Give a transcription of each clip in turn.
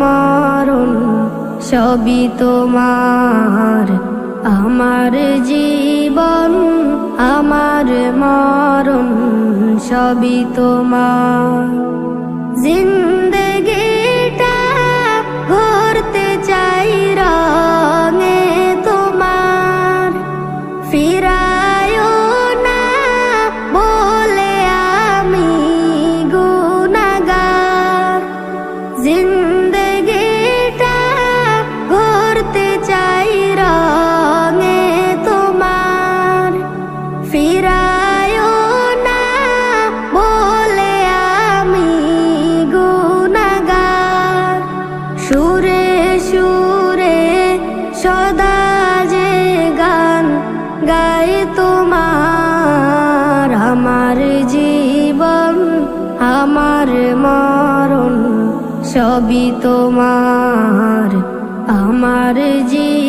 মরণ সবই তোমার। আমার জীবন আমার মরণ সবই তোমার। জিন্দগিটা গাই তোমার। আমার জীবন আমার তোমার। আমার জীবন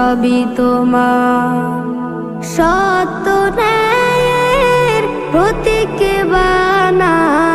সবই তোমার সত্য ন্যায়ের প্রতীক বানাও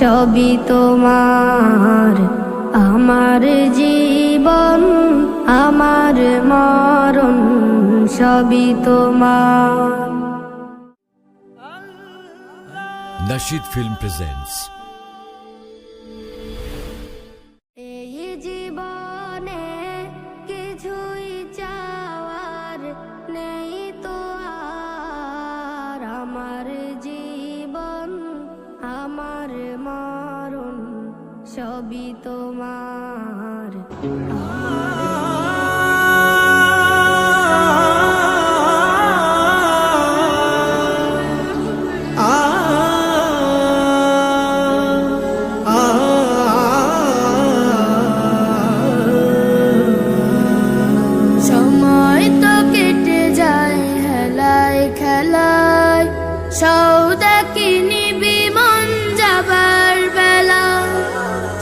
সবই তোমার। আমার জীবন আমার মরণ সবই তোমার। Nasheed Film presents সবই তোমার। সময়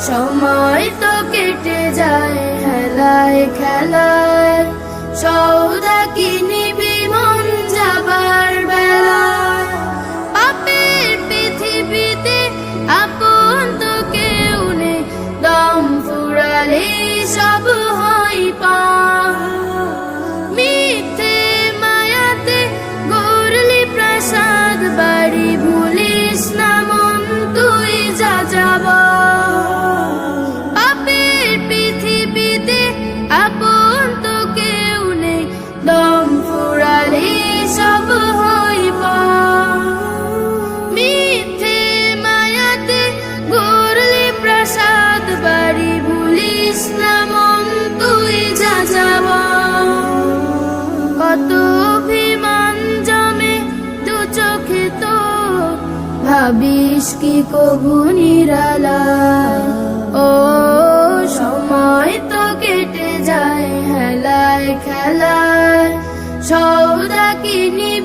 সময় তো কেটে যায় হেলায় খেলায়। সৌদা কি কবু ও সময় তো কেটে যায় হেলায় খেলায়। সৌদা কিনি